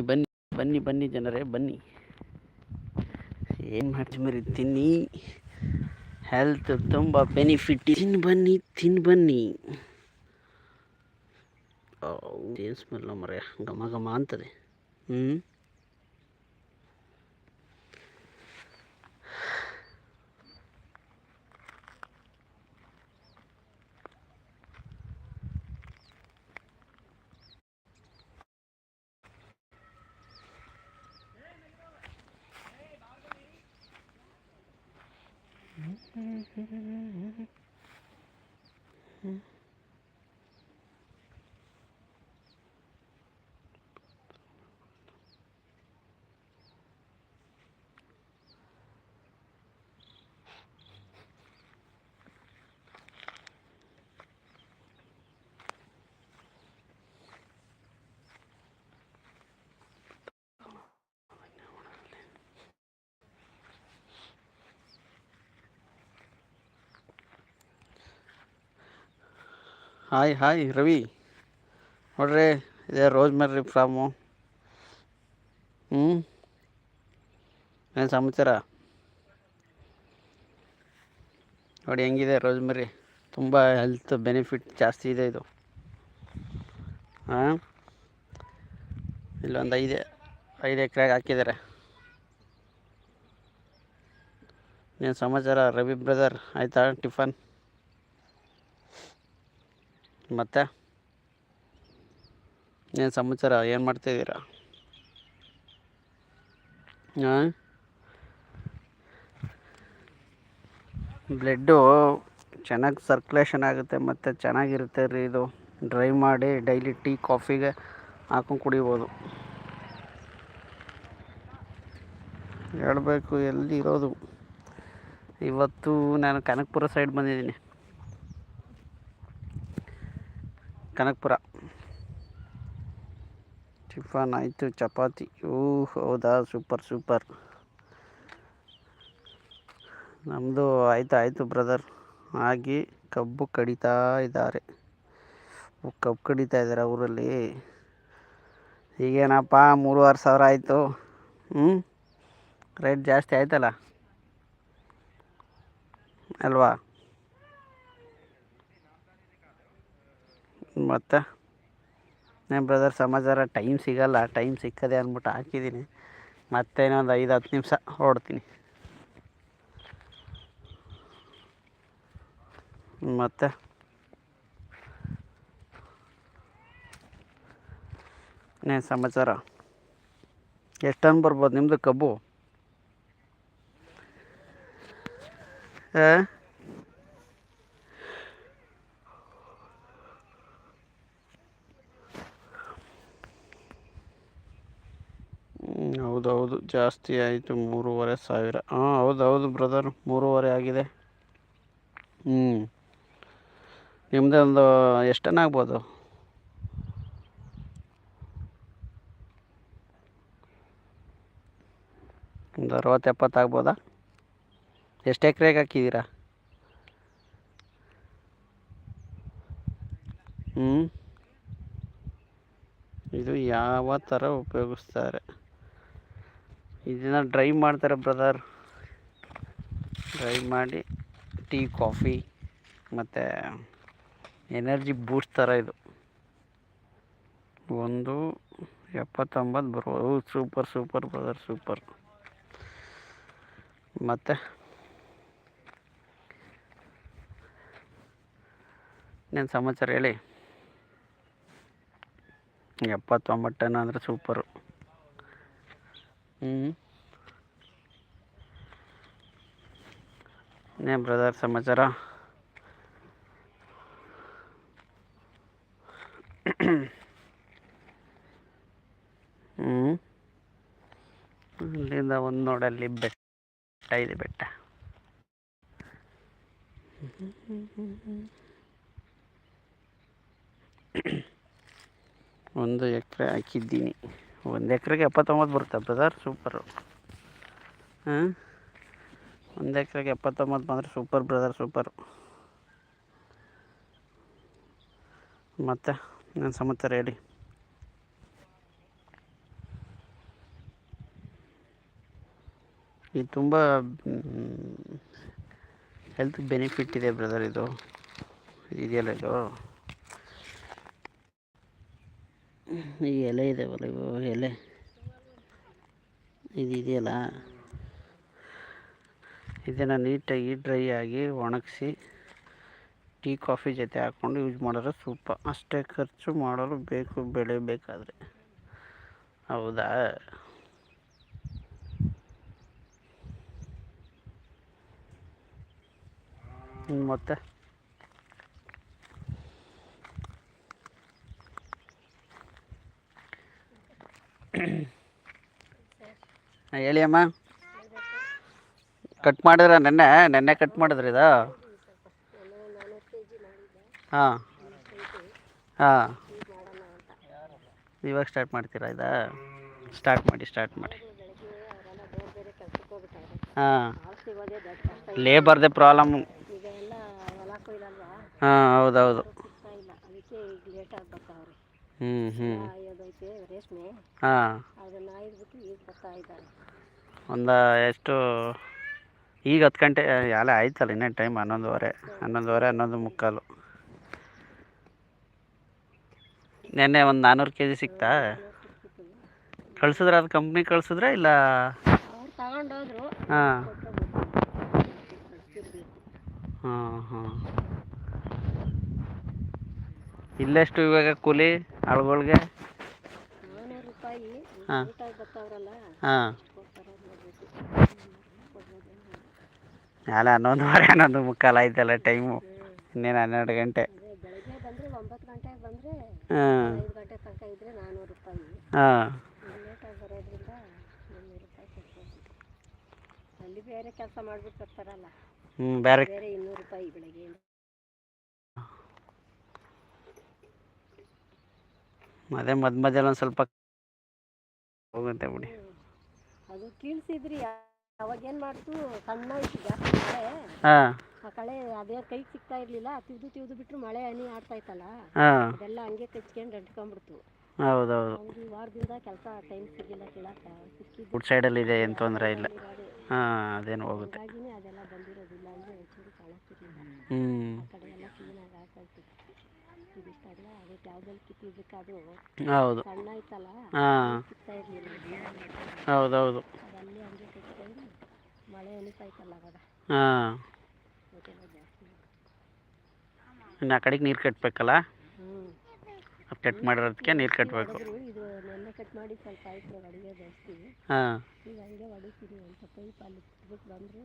ಬನ್ನಿ ಬನ್ನಿ ಬನ್ನಿ ಜನರೇ, ಬನ್ನಿ. ಏನು ಮಾಡ್ತೀವಿ ಮರಿ, ತಿನ್ನಿ. ಹೆಲ್ತ್ ತುಂಬ ಬೆನಿಫಿಟ್ ತಿನ್ ಬನ್ನಿ ತಿನ್ ಬನ್ನಿ. ಏನು ಸ್ಮೆಲ್ಲ ಮರ ಘಮ ಘಮ ಅಂತದೆ. ಹ್ಞೂ 嗯嗯嗯嗯嗯嗯嗯。ಹಾಯ್ ಹಾಯ್ ರವಿ ನೋಡ್ರಿ, ಇದೇ ರೋಸ್ ಮೇರಿ ಫ್ರಾಮು ಹ್ಞೂ ಏನು ಸಮಾಚಾರ? ನೋಡಿ, ಹೆಂಗಿದೆ ರೋಸ್ ಮೇರಿ ತುಂಬ ಹೆಲ್ತ್ ಬೆನಿಫಿಟ್ ಜಾಸ್ತಿ ಇದೆ ಇದು. ಹಾಂ? ಇಲ್ಲೊಂದು ಐದು ಐದು ಎಕರೆಗೆ ಹಾಕಿದ್ದಾರೆ ಏನು ಸಮಾಚಾರ, ರವಿ ಬ್ರದರ್ ಆಯಿತಾ ಟಿಫನ್ ಮತ್ತೆ? ಏನು ಸಮಾಚಾರ? ಏನು ಮಾಡ್ತಾಯಿದ್ದೀರಾ ಹಾಂ ಬ್ಲಡ್ಡು ಚೆನ್ನಾಗಿ ಸರ್ಕ್ಯುಲೇಷನ್ ಆಗುತ್ತೆ ಮತ್ತು ಚೆನ್ನಾಗಿರುತ್ತೆ ರೀ ಇದು. ಡ್ರೈ ಮಾಡಿ ಡೈಲಿ ಟೀ, ಕಾಫಿಗೆ ಹಾಕೊಂಡು ಕುಡಿಬೋದು. ಹೇಳಬೇಕು ಎಲ್ಲಿ ಇರೋದು ಇವತ್ತು ನಾನು ಕನಕಪುರ ಸೈಡ್ ಬಂದಿದ್ದೀನಿ. ಕನಕಪುರ. ಟಿಫನ್ ಆಯಿತು, ಚಪಾತಿ. ಓ ಹೌದಾ? Super super. ನಮ್ಮದು ಆಯಿತು ಆಯಿತು ಬ್ರದರ್. ಆಗಿ ಕಬ್ಬು ಕಡಿತಾ ಇದ್ದಾರೆ. ಕಬ್ಬು ಕಡಿತಾ ಇದ್ದಾರೆ ಊರಲ್ಲಿ? ಈಗೇನಪ್ಪ, ಮೂರುವರೆ ಸಾವಿರ ಆಯಿತು. ಹ್ಞೂ ರೇಟ್ ಜಾಸ್ತಿ ಆಯ್ತಲ್ಲ? ಅಲ್ವಾ? ಮತ್ತು? ಏನು ಬ್ರದರ್ ಸಮಾಚಾರ ಟೈಮ್ ಸಿಗಲ್ಲ ಟೈಮ್ ಸಿಕ್ಕದೆ ಅಂದ್ಬಿಟ್ಟು ಹಾಕಿದ್ದೀನಿ ಮತ್ತೆ ಇನ್ನೊಂದು ಐದು, ಹತ್ತು ನಿಮಿಷ ಓಡ್ತೀನಿ ಮತ್ತು? ಇನ್ನೇನು ಸಮಾಚಾರ? ಎಷ್ಟು ಬರ್ಬೋದು ನಿಮ್ಮದು ಕಬ್ಬು? ಆ? ಹ್ಮ್, ಹೌದು ಹೌದು ಜಾಸ್ತಿ ಆಯಿತು ಮೂರುವರೆ ಸಾವಿರ. ಹಾಂ ಹೌದು ಹೌದು ಬ್ರದರ್ ಮೂರುವರೆ ಆಗಿದೆ. ಹ್ಞೂ ನಿಮ್ಮದೇ ಒಂದು ಎಷ್ಟು ಆಗ್ಬೋದು? ಒಂದು ಅರವತ್ತು ಎಪ್ಪತ್ತು ಆಗ್ಬೋದಾ? ಎಷ್ಟು ಎಕರೆಗೆ ಹಾಕಿದ್ದೀರಾ? ಹ್ಞೂ ಇದು ಯಾವ ಥರ ಉಪಯೋಗಿಸ್ತಾರೆ? ಇದನ್ನು ಡ್ರೈ ಮಾಡ್ತಾರೆ ಬ್ರದರ್. ಡ್ರೈ ಮಾಡಿ ಟೀ, ಕಾಫಿ ಮತ್ತು ಎನರ್ಜಿ ಬೂಸ್ಟ್ ಥರ ಇದು. ಒಂದು ಎಪ್ಪತ್ತೊಂಬತ್ತು ಬರ್ಬೋದು ಸೂಪರ್ ಸೂಪರ್ ಬ್ರದರ್, ಸೂಪರ್. ಮತ್ತು ಇನ್ನೇನು ಸಮಾಚಾರ ಹೇಳಿ? ಎಪ್ಪತ್ತೊಂಬತ್ತು ಟನ್ ಅಂದರೆ ಸೂಪರು. ಹ್ಞೂ ಇನ್ನೇನು ಬ್ರದರ್ ಸಮಾಚಾರ? ಹ್ಞೂ ಅಲ್ಲಿಂದ ಒಂದು ನೋಡಲ್ಲಿ ಬೆಟ್ಟ ಇದೆ ಬೆಟ್ಟ. ಒಂದು ಎಕರೆ ಹಾಕಿದ್ದೀನಿ. ಒಂದು ಎಕರೆಗೆ ಎಪ್ಪತ್ತೊಂಬತ್ತು ಬರುತ್ತೆ ಬ್ರದರ್? ಸೂಪರು. ಹಾಂ ಒಂದು ಎಕ್ರೆಗೆ ಎಪ್ಪತ್ತೊಂಬತ್ತು ಬಂದರೆ ಸೂಪರ್ ಬ್ರದರ್ ಸೂಪರ್ ಮತ್ತೆ ನನ್ನ ಸಮಾಚಾರ ಹೇಳಿ? ಇದು ತುಂಬ ಹೆಲ್ತ್ ಬೆನಿಫಿಟ್ ಇದೆ ಬ್ರದರ್ ಇದು. ಇದೆಯಲ್ಲ ಇದು? ಈ ಎಲೆ ಇದೆ ಇವು ಎಲೆ. ಇದು ಇದೆಯಲ್ಲ? ಇದನ್ನು ನೀಟಾಗಿ ಡ್ರೈ ಆಗಿ ಒಣಗಿಸಿ ಟೀ ಕಾಫಿ ಜೊತೆ ಹಾಕ್ಕೊಂಡು ಯೂಸ್ ಮಾಡಿದ್ರೆ ಸೂಪ ಅಷ್ಟೇ ಖರ್ಚು ಮಾಡಲು ಬೇಕು ಬೆಳೆ ಬೇಕಾದರೆ. ಹೌದಾ? ಮತ್ತೆ? ಹೇಳಿ ಅಮ್ಮ. ಕಟ್ ಮಾಡಿದ್ರ ನೆನ್ನೆ ನೆನ್ನೆ ಕಟ್ ಮಾಡಿದ್ರಿ ಇದು? ಹಾಂ. ಹಾಂ. ಇವಾಗ ಸ್ಟಾರ್ಟ್ ಮಾಡ್ತೀರಾ ಇದಾ? ಸ್ಟಾರ್ಟ್ ಮಾಡಿ ಸ್ಟಾರ್ಟ್ ಮಾಡಿ. ಹಾಂ. ಲೇಬರ್ದೇ ಪ್ರಾಬ್ಲಮ್ ಹಾಂ ಹೌದೌದು. ಹ್ಞೂ ಹ್ಞೂ ಹಾಂ. ಒಂದು ಎಷ್ಟು ಈಗ ಹತ್ತು ಗಂಟೆ ಎಲ್ಲ ಆಯ್ತಲ್ಲ ಇನ್ನೇನು ಟೈಮ್ ಹನ್ನೊಂದುವರೆ ಹನ್ನೊಂದುವರೆ ಹನ್ನೊಂದು ಮುಕ್ಕಾಲು. ನೆನ್ನೆ ಒಂದು ನಾನ್ನೂರು ಕೆ ಜಿ ಸಿಕ್ತಾ? ಕಳ್ಸಿದ್ರೆ ಅದು ಕಂಪ್ನಿ ಕಳ್ಸಿದ್ರೆ ಇಲ್ಲ? ಹಾಂ. ಹಾಂ ಹಾಂ. ಇಲ್ಲೆಷ್ಟು ಇವಾಗ ಕೂಲಿ ಆಳುಗಳ್ಗೆ? ಹಾಂ. ಹಾಂ ಕೊಡ್ತಾರ ನೋಡ್ಬೇಕು ಅಲ್ಲ ಹನ್ನೊಂದುವರೆ ಹನ್ನೊಂದು ಮುಕ್ಕಾಲು ಆಯ್ತಲ್ಲ ಟೈಮು ಇನ್ನೇನು ಹನ್ನೆರಡು ಗಂಟೆ. ಹಾಂ. ಹಾಂ. ಹ್ಞೂ ಬೇರೆ ಅದೇ ಮಧ್ಯ ಮಧ್ಯದಲ್ಲಿ ಒಂದು ಸ್ವಲ್ಪ ಹೋಗುತ್ತೆ ಬಿಡಿ. ಅದು ಕೀಳ್ಸಿದ್ರಿ ಅವಾಗ ಏನು ಮಾಡ್ತು ಸಣ್ಣ ಇತ್ತು ಜಾಸ್ತಿ ಮಳೆ. ಹಾಂ. ಆ ಕಳೆ ಅದೇ ಕೈ ಸಿಗ್ತಾ ಇರಲಿಲ್ಲ ತಿವ್ದು ತಿವ್ದು ಬಿಟ್ರು ಮಳೆ ಹನಿ ಆಡ್ತಾ ಇತ್ತಲ್ಲ. ಹಾಂ. ಅದೆಲ್ಲ ಹಂಗೆ ಕಚ್ಕೊಂಡು ಅಂಟ್ಕೊಂಡ್ಬಿಡ್ತು. ಹೌದೌದು. ಹೌದು ಈ ವಾರದಿಂದ ಕೆಲಸ ಟೈಮ್ ಸಿಗಿಲ್ಲ ಕೇಳಕ್ಕೆ. ಸಿಕ್ಕಿದ್ದು ಸೈಡ್ ಸೈಡಲ್ಲಿ ಇದೆ ಏನು ತೊಂದರೆ ಇಲ್ಲ. ಹಾಂ ಅದೇನು ಹೋಗುತ್ತೆ. ಹಾಗಾಗಿನೇ ಅದೆಲ್ಲ ಬಂದಿರೋದಿಲ್ಲ ಅಂದರೆ ಹೆಚ್ಚು ಕಾಣಿಸ್ತಿರ್ಲಿಲ್ಲ ಹ್ಞೂ ಆ ಕಡೆ ಎಲ್ಲ ಕ್ಲೀನಾಗಿ ಹಾಕೊಳ್ತು ಇದಿಷ್ಟಲ್ಲ ಅದಕ್ಕೆ ಯಾವುದಲ್ಲಿ ಕಿತ್ತಿದ್ದಕ್ಕೆ ಅದು ಹೌದು. ಸಣ್ಣ ಇತ್ತಲ್ಲ ಹಾಂ. ಸಿಗ್ತಾ ಇರಲಿಲ್ಲ. ಹೌದೌದು. ಅದಲ್ಲಿ ಹಂಗೆ ಕಚ್ಕೊಂಡು ಮಳೆ ಅವಾಗ. ಹಾಂ. ಇನ್ನು ಆ ಕಡೆಗೆ ನೀರು ಕಟ್ಟಬೇಕಲ್ಲ ಹ್ಞೂ ಕಟ್ ಮಾಡಿರೋದಕ್ಕೆ ನೀರು ಕಟ್ಟಬೇಕು ಹೊಡೆದ್ರು ಇದು ನೆನ್ನೆ ಕಟ್ ಮಾಡಿ ಸ್ವಲ್ಪ ಆಯ್ತು ಅಡುಗೆ ಜಾಸ್ತಿ. ಹಾಂ. ಈಗ ಹಂಗೆ ಹೊಡಿತೀವಿ ಅಂತ ಪೈಪ್ ಅಲ್ಲಿ ಬಿಟ್ಟು ಬಂದರು.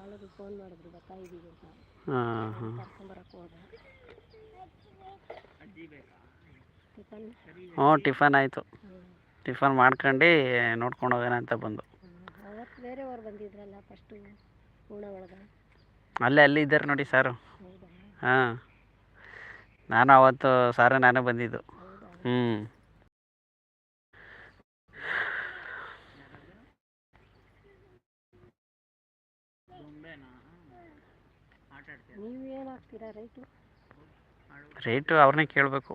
ಆಳಿಗೆ ಫೋನ್ ಮಾಡಿದ್ರು ಬರ್ತಾ ಇದ್ದೀವಿ ಅಂತ. ಹಾಂ ಹಾಂ. ಕರ್ಕೊಂಬರಕ್ಕೆ ಹೋದೆ. ಟಿಫನ್? ಹ್ಞೂ ಟಿಫನ್ ಆಯಿತು. ಟಿಫನ್ ಮಾಡ್ಕೊಂಡು ನೋಡ್ಕೊಂಡು ಹೋಗೋಣ ಅಂತ ಬಂದು. ಬೇರೆಯವ್ರು ಬಂದಿದ್ರಲ್ಲ ಫಸ್ಟು ಒಳಗೆ? ಅಲ್ಲೇ ಅಲ್ಲಿ ಇದ್ದಾರೆ ನೋಡಿ ಸಾರು. ಹೌದಾ? ಹಾಂ. ನಾನು ಅವತ್ತು ಸಾರು ನಾನು ಬಂದಿದ್ದು. ಹ್ಞೂ ನೀವು ಏನು ಹಾಕ್ತೀರಾ ರೈಟು ರೇಟು ಅವ್ರನ್ನೇ ಕೇಳಬೇಕು.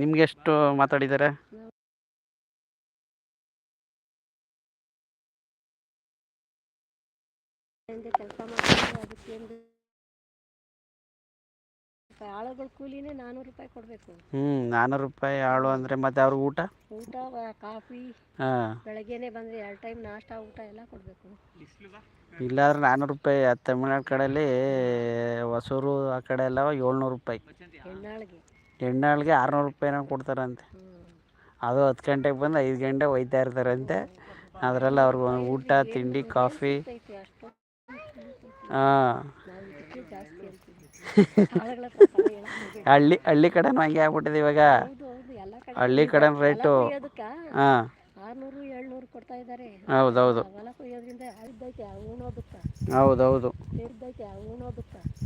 ನಿಮ್ಗೆ ಎಷ್ಟು ಮಾತಾಡಿದ್ದಾರೆ ಕೆಲಸ ಮಾಡ್ತಾರೆ ಅದಕ್ಕೇನು ಆಳುಗಳ ಕೂಲಿನೇ ನಾನ್ನೂರು ರೂಪಾಯಿ ಕೊಡಬೇಕು. ಹ್ಞೂ ನಾನ್ನೂರು ರೂಪಾಯಿ ಆಳು ಅಂದರೆ ಮತ್ತೆ ಅವ್ರ ಊಟ? ಊಟ ಕಾಫಿ ಹಾಂ. ಬೆಳಗ್ಗೆನೆ ಬಂದರೆ ಎರಡು ಟೈಮ್ ನಾಷ್ಟ ಊಟ ಎಲ್ಲ ಕೊಡಬೇಕು. ಇಲ್ಲಾಂದ್ರೆ ನಾನ್ನೂರು ರೂಪಾಯಿ ತಮಿಳ್ನಾಡು ಕಡೆಯಲ್ಲಿ ಹೊಸೂರು ಆ ಕಡೆ ಎಲ್ಲ ಏಳ್ನೂರು ರೂಪಾಯಿ. ಹೆಣ್ಣಾಳಿಗೆ. ಹೆಣ್ಣಾಳಿಗೆ ಆರುನೂರು ರೂಪಾಯಿನ ಕೊಡ್ತಾರಂತೆ. ಅದು ಹತ್ತು ಗಂಟೆಗೆ ಬಂದು ಐದು ಗಂಟೆ ಒಯ್ತಾ ಇರ್ತಾರಂತೆ. ಅದರಲ್ಲಿ ಅವ್ರಿಗೆ ಊಟ ತಿಂಡಿ ಕಾಫಿ. ಹಾಂ ನಾವು ಇದಕ್ಕೆ ಜಾಸ್ತಿ ಅಂತೀವಿ ಆಳುಗಳ ಹತ್ರ ಸಲ ಹೇಳೋದು. ಹಳ್ಳಿ ಹಳ್ಳಿ ಕಡೆ ಹಂಗೆ ಆಗ್ಬಿಟ್ಟಿದೆ ಇವಾಗ. ಹಳ್ಳಿ ಕಡೆ ರೇಟು ಹಾಂ. ಹೌದೌದು. ಹೌದೌದು.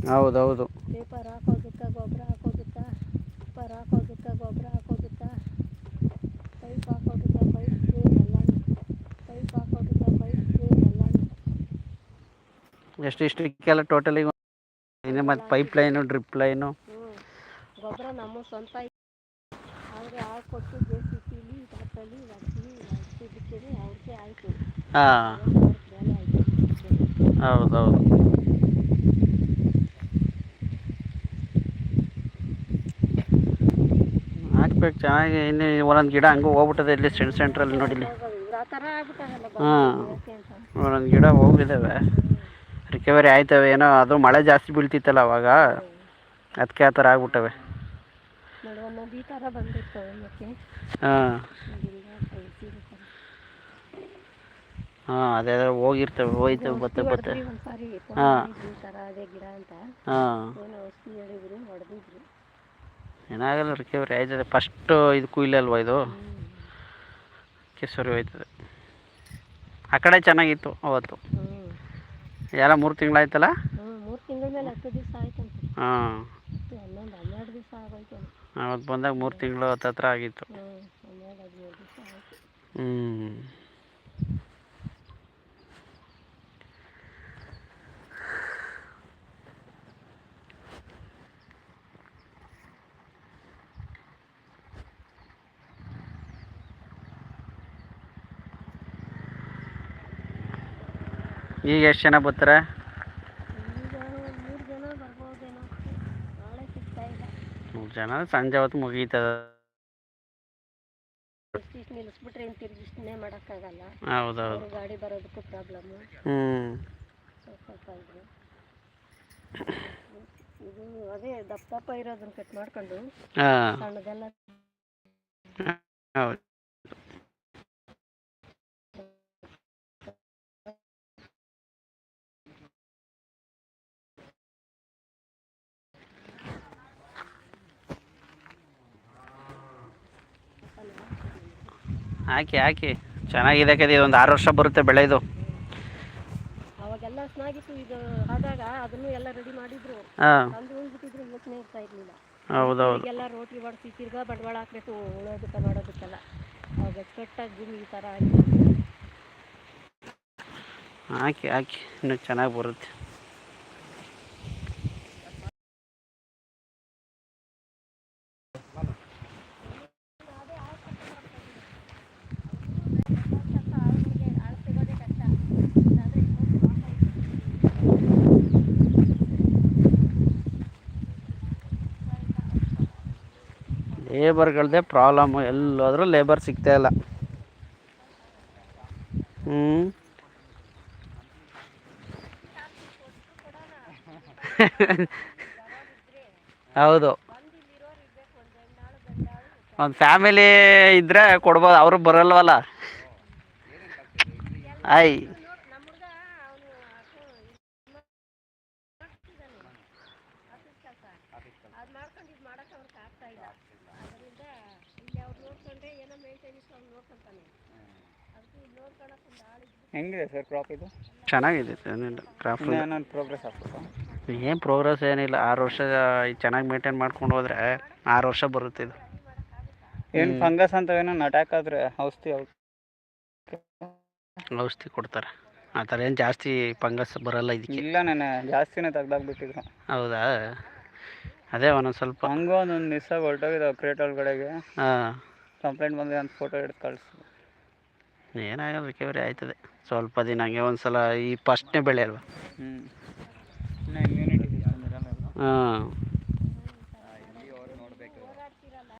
ಹೌದೌದು. ಪೇಪರ್ ಹಾಕೋದಕ್ಕೆ ಗೊಬ್ಬರ ಹಾಕೋದಕ್ಕೆ ಪೇಪರ್ ಹಾಕೋದಕ್ಕೆ ಗೊಬ್ಬರ ಹಾಕೋದಕ್ಕೆ. ಪೈಪ್ ಹಾಕೋದಕ್ಕೆ ಪೈಪ್ಗೆ ಎಲ್ಲ ಪೈಪ್ ಹಾಕೋದಕ್ಕೆ ಪೈಪ್ಗೆ ಎಲ್ಲ ಎಷ್ಟು ಇಷ್ಟಕ್ಕೆಲ್ಲ ಟೋಟಲಿಗೆ ಇನ್ನು ಮತ್ತು ಪೈಪ್ ಲೈನು ಡ್ರಿಪ್ ಲೈನು ಗೊಬ್ಬರ ನಮ್ಮ ಸ್ವಂತ ಕೊಟ್ಟು ಜೆ ಸಿ ಪಿಲಿ ಅವ್ರಿಗೆ ಆಯಿತು ಹಾಂ. ಹೌದೌದು. ಹಾಕ್ಬೇಕು ಚೆನ್ನಾಗಿ ಇನ್ನು ಒಂದೊಂದು ಗಿಡ ಹಂಗೂ ಹೋಗ್ಬಿಟ್ಟದೆ ಇಲ್ಲಿ ಸೆಂಟ್ ಸೆಂಟ್ರಲ್ಲಿ ನೋಡಿಲಿ ಹಾಂ. ಒಂದೊಂದು ಗಿಡ ಹೋಗಿದ್ದಾವೆ ರಿಕವರಿ ಆಯ್ತವೆ ಏನೋ ಅದು ಮಳೆ ಜಾಸ್ತಿ ಬೀಳ್ತಿತ್ತಲ್ಲ ಅವಾಗ. ಅದಕ್ಕೆ ಆ ಥರ ಆಗ್ಬಿಟ್ಟವೆ. ಹಾಂ. ಹಾಂ ಅದೇ ಹೋಗಿರ್ತವೆ ಹೋಯ್ತವೆ ಬತ್ತೆ ಬತ್ತೆ ಹಾ. ಹಾಂ. ಏನಾಗಲ್ಲ ರಿಕವರಿ ಆಯ್ತದೆ ಫಸ್ಟು ಇದು ಕುಯ್ಲೆ ಅಲ್ವಾ ಇದು? ಕೆಸರಿ ಹೋಯ್ತದೆ. ಆ ಕಡೆ ಚೆನ್ನಾಗಿತ್ತು ಅವತ್ತು. ಎಲ್ಲ ಮೂರು ತಿಂಗಳಾಯ್ತಲ್ಲ? ಮೂರು ತಿಂಗಳ ಮೇಲೆ ಹತ್ತು ದಿವಸ ಆಯ್ತಂತೆ. ಹಾಂ. ಹನ್ನೊಂದು ಹನ್ನೆರಡು ದಿವಸ ಆಗೋಯ್ತು ಅವತ್ತು ಬಂದಾಗ ಮೂರು ತಿಂಗಳು ಹತ್ತತ್ರ ಆಗಿತ್ತು. ಹ್ಞೂ ಹನ್ನೆರಡು ಹದಿಮೂರು ದಿವಸ ಆಯ್ತು. ಹ್ಞೂ ಈಗ ಎಷ್ಟು ಜನ ಬರ್ತಾರೆ? ಮೂರು ಜನ ಸಂಜೆ ಹೊತ್ತು ಮುಗೀತದ? ನಿಲ್ಲಿಸ್ಬಿಟ್ರೆ ಏನು ತಿರುಗಿಷ್ಟೇ ಮಾಡೋಕ್ಕಾಗಲ್ಲ. ಹೌದೌದು. ಗಾಡಿ ಬರೋದಕ್ಕೂ ಪ್ರಾಬ್ಲಮ್ಮು ಹ್ಞೂ ಸ್ವಲ್ಪ ಇದು ಇದು ಅದೇ ದಪ್ಪ ದಪ್ಪ ಇರೋದನ್ನ ಕಟ್ ಮಾಡ್ಕೊಂಡು ಹಾಂ. ಸಣ್ಣದೆಲ್ಲ ಹೌದು. ಹಾಕಿ ಹಾಕಿ. ಚೆನ್ನಾಗಿದೆ ಕದಿ ಇದೊಂದು ಆರು ವರ್ಷ ಬರುತ್ತೆ ಬೆಳೆ ಇದು. ಅವಾಗೆಲ್ಲ ಚೆನ್ನಾಗಿತ್ತು ಇದು ಆದಾಗ ಅದನ್ನು ಎಲ್ಲ ರೆಡಿ ಮಾಡಿದ್ರು. ಹಾಂ. ತಂದು ಉಳ್ಬಿಟ್ಟಿದ್ರು ಯೋಚನೆ ಇರ್ತಾ ಇರಲಿಲ್ಲ. ಹೌದೌದು. ಈಗೆಲ್ಲ ರೋಟಿ ಬಡಿಸಿ ತಿರ್ಗಾ ಬಂಡವಾಳ ಹಾಕ್ಬೇಕು ಉಳೋದಕ್ಕೆ ಮಾಡೋದಕ್ಕೆಲ್ಲ ಅವಾಗ ಅಚ್ಚುಕಟ್ಟಾಗಿ ಭೂಮಿ ಈ ಥರ ಆಗಿದೆ. ಹಾಕಿ ಹಾಕಿ. ಇನ್ನು ಚೆನ್ನಾಗಿ ಬರುತ್ತೆ. ಲೇಬರ್ಗಳದ್ದೇ ಪ್ರಾಬ್ಲಮ್ಮು ಎಲ್ಲಾದರೂ ಲೇಬರ್ ಸಿಗ್ತಾ ಇಲ್ಲ. ಹ್ಞೂ ಹೌದು. ಒಂದು ಫ್ಯಾಮಿಲಿ ಇದ್ದರೆ ಕೊಡ್ಬೋದು, ಅವರು ಬರಲ್ವಲ್ಲ. ಆಯ್ ಅದು ಮಾಡ್ಕೊಂಡು ಇದು ಮಾಡೋಕೆ ಅವ್ರಿಗೆ ಆಗ್ತಾ ಇಲ್ಲ ಅದರಿಂದ ಇಲ್ಲಿ ಅವ್ರು ನೋಡ್ಕೊಂಡ್ರೆ ಏನೋ ಮೇಂಟೆನೆನ್ಸ್ ಅವ್ನು ನೋಡ್ಕೊಂತಾನೆ. ಅದಕ್ಕೆ ಇಲ್ಲಿ ನೋಡ್ಕೊಳಕ್ಕೆ ಒಂದು ಹೆಂಗಿದೆ ಸರ್ ಕ್ರಾಪ್ ಇದು? ಚೆನ್ನಾಗಿದೆ ಏನಿಲ್ಲ ಕ್ರಾಫ್ಟ್ ಪ್ರೋಗ್ರೆಸ್ ಆಗ್ತದೆ? ಏನು ಪ್ರೋಗ್ರೆಸ್ ಏನಿಲ್ಲ. ಆರು ವರ್ಷ ಚೆನ್ನಾಗಿ ಮೇಂಟೈನ್ ಮಾಡ್ಕೊಂಡು ಹೋದರೆ ಆರು ವರ್ಷ ಬರುತ್ತೆ ಇದು. ಏನು ಫಂಗಸ್ ಅಂತ ಏನೋ ಅಟ್ಯಾಕ್ ಆದರೆ ಔಷಧಿ ಔಷಧಿ ಕೊಡ್ತಾರೆ. ಆ ಥರ ಏನು ಜಾಸ್ತಿ ಫಂಗಸ್ ಬರಲ್ಲ ಇದಕ್ಕೆ. ಇಲ್ಲ ನಾನು ಜಾಸ್ತಿನೇ ತೆಗ್ದಾಕ್ಬಿಟ್ಟಿದ್ರು ಹೌದಾ? ಅದೇ ಒಂದೊಂದು ಸ್ವಲ್ಪ. ಹಂಗೋ ಒಂದೊಂದು ದಿವಸ ಹೊರಟೋಗಿದ್ದಾವೆ ಕ್ರೇಟ್ ಒಳಗಡೆಗೆ ಹಾಂ. ಕಂಪ್ಲೇಂಟ್ ಬಂದಿದೆ ಅಂತ ಫೋಟೋ ಹಿಡಿದು ಕಳಿಸಿ ಏನಾಗಲ್ಲ ರಿಕವರಿ ಆಯ್ತದೆ. ಸ್ವಲ್ಪ ದಿನ ಹಂಗೆ ಒಂದು ಸಲ ಈ ಫಸ್ಟ್ನೇ ಬೆಳೆ ಅಲ್ವಾ? ಹ್ಞೂ ಹಾಂ.